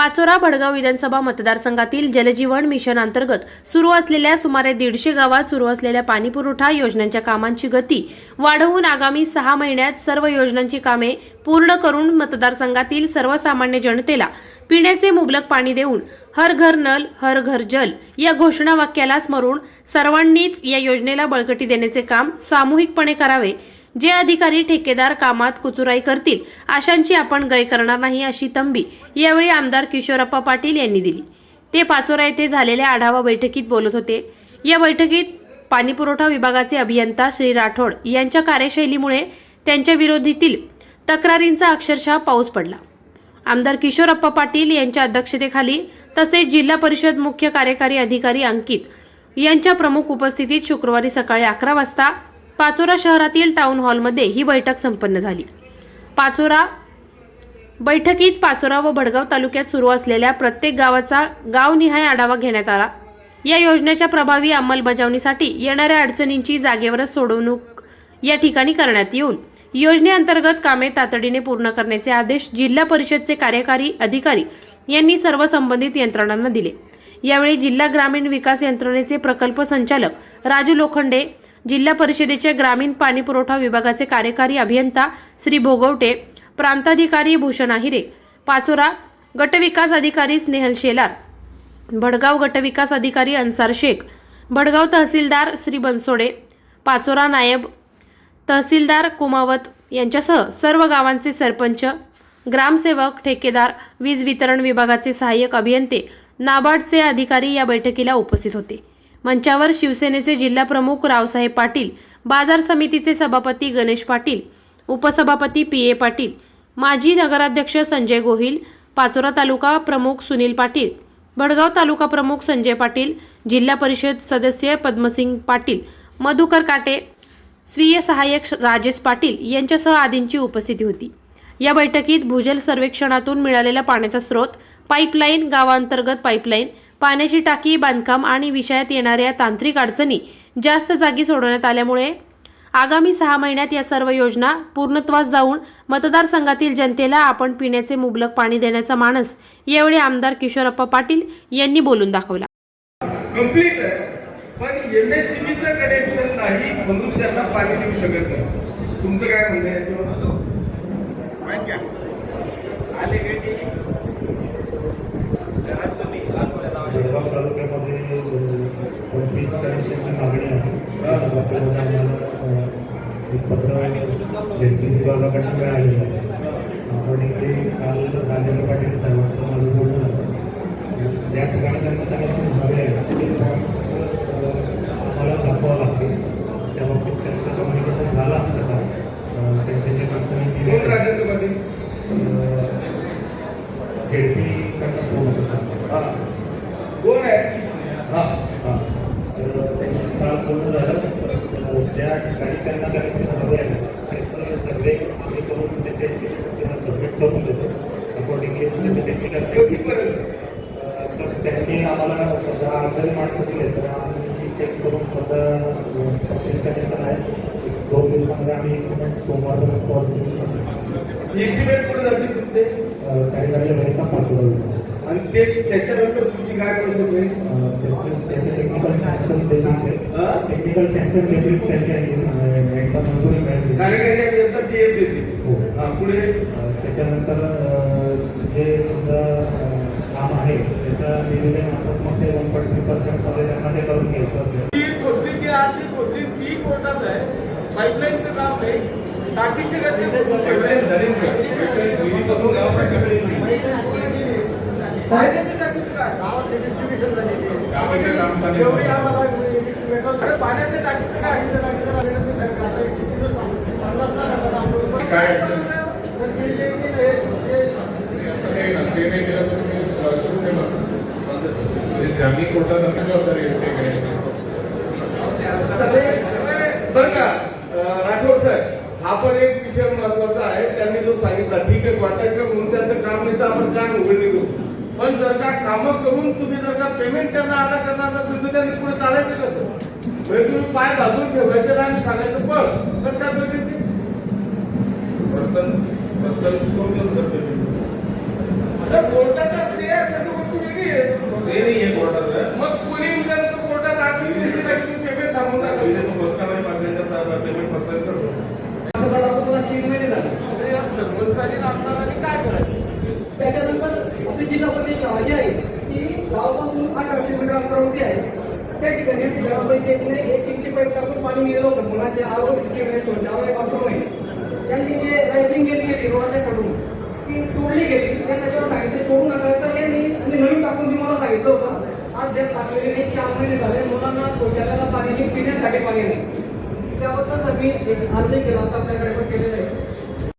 पाचोरा भडगाव विधानसभा मतदारसंघातील जलजीवन मिशन अंतर्गत सुरू असलेल्या सुमारे दीडशे गावात सुरू असलेल्या पाणीपुरवठा योजनांच्या कामांची गती वाढवून आगामी सहा महिन्यात सर्व योजनांची कामे पूर्ण करून मतदारसंघातील सर्वसामान्य जनतेला पिण्याचे मुबलक पाणी देऊन हर घर नल हर घर जल या घोषणावाक्याला स्मरून सर्वांनीच या योजनेला बळकटी देण्याचे काम सामूहिकपणे करावे जे अधिकारी ठेकेदार कामात कुचुराई करतील अशांची आपण गय करणार नाही अशी तंबी यावेळी आमदार किशोरप्पा पाटील यांनी दिली. ते पाचोरा येथे झालेल्या आढावा बैठकीत बोलत होते. या बैठकीत पाणीपुरवठा विभागाचे अभियंता श्री राठोड यांच्या कार्यशैलीमुळे त्यांच्या विरोधीतील तक्रारींचा अक्षरशः पाऊस पडला. आमदार किशोरप्पा पाटील यांच्या अध्यक्षतेखाली तसेच जिल्हा परिषद मुख्य कार्यकारी अधिकारी अंकित यांच्या प्रमुख उपस्थितीत शुक्रवारी सकाळी अकरा वाजता पाचोरा शहरातील टाऊन हॉलमध्ये ही बैठक संपन्न झाली. पाचोरा बैठकीत पाचोरा व भडगाव तालुक्यात सुरू असलेल्या प्रत्येक गावाचा गावनिहाय आढावा घेण्यात आला. या योजनेच्या प्रभावी अंमलबजावणीसाठी येणाऱ्या अडचणींची जागेवरच सोडवणूक या ठिकाणी करण्यात येऊन योजनेअंतर्गत कामे तातडीने पूर्ण करण्याचे आदेश जिल्हा परिषदचे कार्यकारी अधिकारी यांनी सर्व संबंधित यंत्रणांना दिले. यावेळी जिल्हा ग्रामीण विकास यंत्रणेचे प्रकल्प संचालक राजू लोखंडे जिल्हा परिषदेच्या ग्रामीण पाणी पुरवठा विभागाचे कार्यकारी अभियंता श्री भोगवटे प्रांताधिकारी भूषण आहिरे पाचोरा गटविकास अधिकारी स्नेहल शेलार भडगाव गटविकास अधिकारी अन्सार शेख भडगाव तहसीलदार श्री बनसोडे पाचोरा नायब तहसीलदार कुमावत यांच्यासह सर्व गावांचे सरपंच ग्रामसेवक ठेकेदार वीज वितरण विभागाचे सहाय्यक अभियंते नाबार्डचे अधिकारी या बैठकीला उपस्थित होते. मंचावर शिवसेनेचे जिल्हा प्रमुख रावसाहेब पाटील बाजार समितीचे सभापती गणेश पाटील उपसभापती पी ए पाटील माजी नगराध्यक्ष संजय गोहिल पाचोरा तालुका प्रमुख सुनील पाटील भडगाव तालुका प्रमुख संजय पाटील जिल्हा परिषद सदस्य पद्मसिंग पाटील मधुकर काटे स्वीय सहाय्यक राजेश पाटील यांच्यासह आदींची उपस्थिती होती. या बैठकीत भूजल सर्वेक्षणातून मिळालेला पाण्याचा स्रोत पाईपलाईन गावांतर्गत पाईपलाईन पाण्याची टाकी बांधकाम आणि विषयात येणाऱ्या तांत्रिक अडचणी जास्त जागी सोडवण्यात आल्यामुळे आगामी सहा महिन्यात या सर्व योजना पूर्णत्वास जाऊन मतदारसंघातील जनतेला आपण पिण्याचे मुबलक पाणी देण्याचा मानस यावेळी आमदार किशोरप्पा पाटील यांनी बोलून दाखवला. कंप्लीट आहे. पण एम एस सी बीचं कनेक्शन नाही म्हणून त्यांना पाणी देऊ शकत नाही. तुमचं काय म्हणणं आहे? एक पत्र जेडपी विभागाकडून मिळालेलं आहे. आपण इथे काल राजेंद्र पाटील साहेबांचं माझं बोलणं झालं ज्या ठिकाणी त्यांना कनेक्शन हवे आहे ते फॉर्म्स आम्हाला दाखवावं लागतील त्या बाबतीत त्यांचं कम्युनिकेशन झालं आमचं काम अ, त्यांचे जे कन्सर्न दिले कोण राजेंद्र पाटील जेडपी कडनं फोन होतं सांगतो हा कोण आहे हा हां तर त्यांची काल बोलणं झालं ज्या ठिकाणी त्यांना कनेक्शन हवे आहे. त्याचं सर्वे आम्ही करून त्याचे त्यांना सबमिट करून देतो. अकॉर्डिंगली त्याचे टेक्निकल सर त्यांनी आम्हाला सध्या आज जरी माणसं दिले तर आम्ही चेक करून सध्या पंचवीस कनेक्शन आहे. दोन दिवसामध्ये आम्ही एस्टिमेट सोमवारपर्यंत पॉझिटिव्ह सांगतो एस्टिमेट कुठे जातील तुमचे? काही गाडी आहेत का पाच वेळा आणि ते त्याच्यानंतर तुमची काय प्रोसेस होईल? त्याचे टेक्निकल सँक्शन देतील हा? टेक्निकल सँक्शन देतील त्यांच्या एकदा मंजुरी मिळेल. कार्यकारी अभियंता टी एस देतील हो. हा पुढे? त्याच्यानंतर अं, जे समजा काम आहे त्याचं निवेदन आपण मग ते वन पॉईंट थ्री पर्सेंटमध्ये त्यांना ते करून घ्यायचं असेल. ती खोदली ती आतली खोदली ती कोर्टात आहे. पाईपलाईनचं काम नाही टाकीचे गड्डे टाकीचं काय? पाण्याच्या टाकीचं काय? काय? म्हणजे कोर्टात जबाबदारी असते बरं का अं, राठोड साहेब हा पण एक विषय महत्त्वाचा आहे. त्यांनी जो सांगितला ठीक आहे कॉन्ट्रॅक्टर म्हणून त्याचं काम नाही तर आपण काय उघडणी करू? पण जर का कामं करून तुम्ही जर का पेमेंट त्यांना आला करणार नसेल तर त्यांनी पुढे चालायचं कसं? म्हणजे तुम्ही पाय घालून ठेवायचं ना आणि सांगायचं पण कसं काय पाहिजे ते कोर्टात आता कोर्टाचा एक इंची पाईप टाकून पाणी नेलं होतं. मुलाचे आरो सिस्टीम आहे शौचालय बाथरूम आहे त्यांनी जे रायसिंग गेली गेली ती तोडली गेली. त्याच्यावर सांगितले तोडू नका. तर यांनी आणि नवीन टाकून ती सांगितलं होतं. आज जर टाकलेले चार महिने झाले मुलांना शौचालयाला पाणी पिण्यासाठी पाणी नाही. त्याबद्दल मी एक अर्ज केला होता आपल्याकडे पण केलेला आहे.